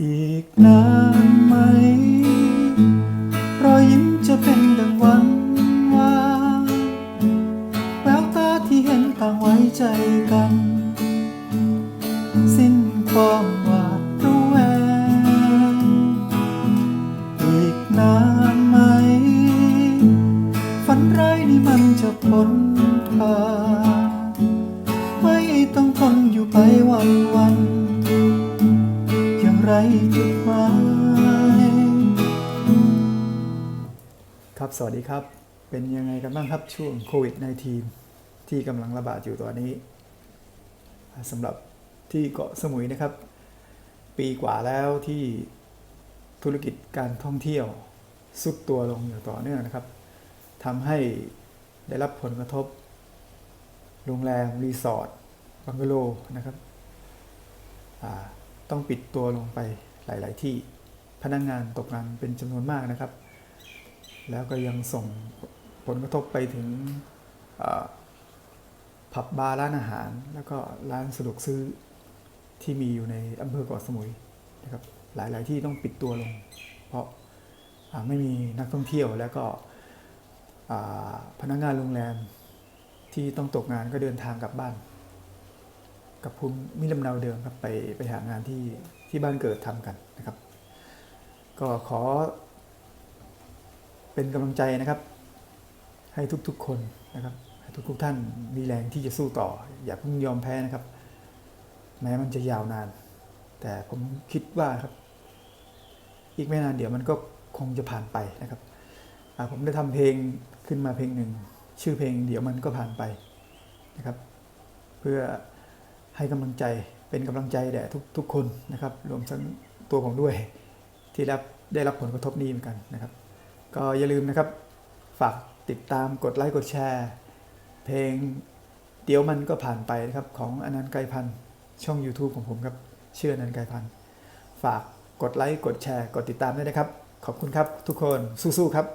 อีกนานไหม รอยยิ้มจะเป็นดังวันวานแววตาที่เห็นต่างไว้ใจกัน สิ้นความหวาดระแวง อีกนานไหม ฝันร้ายนี้มันจะพ้นผ่านไม่ต้องทนอยู่ไปวันวัน ไรจุดหมายครับสวัสดีครับ เป็นยังไงกันบ้างครับช่วงโควิด -19 ที่กำลังระบาดอยู่ตอนนี้สำหรับที่เกาะสมุยนะครับ ปีกว่าแล้วที่ธุรกิจการท่องเที่ยวซุดตัวลงอย่างต่อเนื่องนะครับทำให้ได้รับผลกระทบ โรงแรม รีสอร์ทบังกะโลนะครับอ่า ต้องปิดตัวลงไปหลาย ๆ ที่พนักงงานตกงานเป็นจำนวนมากนะครับ แล้วก็ยังส่งผลกระทบไปถึงผับบาร์ร้านอาหาร แล้วก็ร้านสะดวกซื้อที่มีอยู่ในอำเภอเกาะสมุยนะครับหลาย ๆ ที่ต้องปิดตัวลง เพราะไม่มีนักท่องเที่ยวแล้วก็พนักงานโรงแรมที่ต้องตกงานก็เดินทางกลับบ้าน กับภูมิลำเนาเดิมครับไปไปหางานที่ที่บ้านเกิดทำกันนะครับ ก็ขอ เป็นกำลังใจนะครับ ให้ทุกๆคนนะครับให้ทุกๆท่านมีแรงที่จะสู้ต่อ อย่าเพิ่งยอมแพ้นะครับ แม้มันจะยาวนาน แต่ผมคิดว่าครับ อีกไม่นานเดี๋ยวมันก็คงจะผ่านไปนะครับผมได้ทำเพลงขึ้นมาเพลงหนึ่ง ชื่อเพลงเดี๋ยวมันก็ผ่านไปนะครับ เพื่อ ให้กำลังใจเป็นกำลังใจแด่ทุกทุกคนนะครับรวมทั้งตัวผมด้วย ที่รับได้รับผลกระทบนี้เหมือนกันนะครับ ก็อย่าลืมนะครับ ฝากติดตามกดไลค์กดแชร์ เพลงเดี๋ยวมันก็ผ่านไปนะครับของอนันต์ไกรพันธ์ช่อง YouTube ของผมครับเชื่ออนันต์ไกรพันธ์ฝากกดไลค์กดแชร์ กดติดตามด้วยนะครับ ขอบคุณครับทุกคนสู้ๆครับ